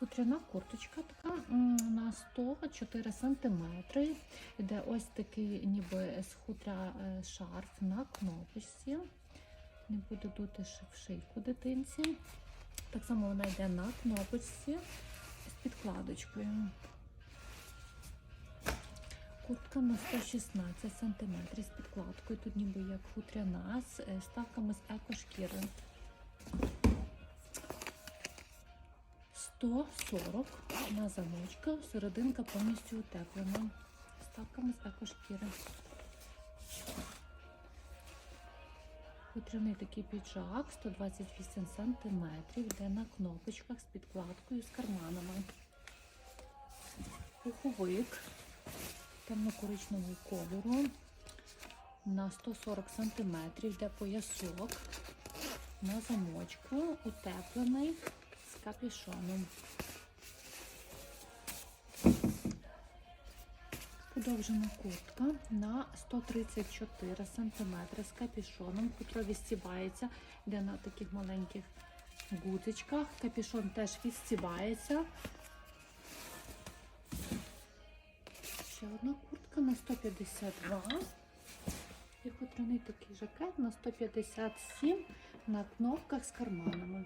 Хутряна курточка така на 104 см. Іде ось такий ніби з хутря е, шарф на кнопочці. Не буде дути в шийку дитинці. Так само вона йде на кнопочці з підкладочкою. Куртка на 116 см з підкладкою. Тут ніби як хутряна з е, ставками з екошкіри. 140 на замочка, серединка повністю утеплена. Ставками з екошкіри. Хутряний такий піджак 128 см, йде на кнопочках з підкладкою, з карманами. Пуховик темно-коричневого кольору на 140 см, йде поясок на замочку, утеплений капюшоном. Подовжена куртка на 134 см з капюшоном, котра відстібається, йде на таких маленьких гудзичках. Капюшон теж відстібається. Ще одна куртка на 152. І хутряний такий жакет на 157 на кнопках з карманами.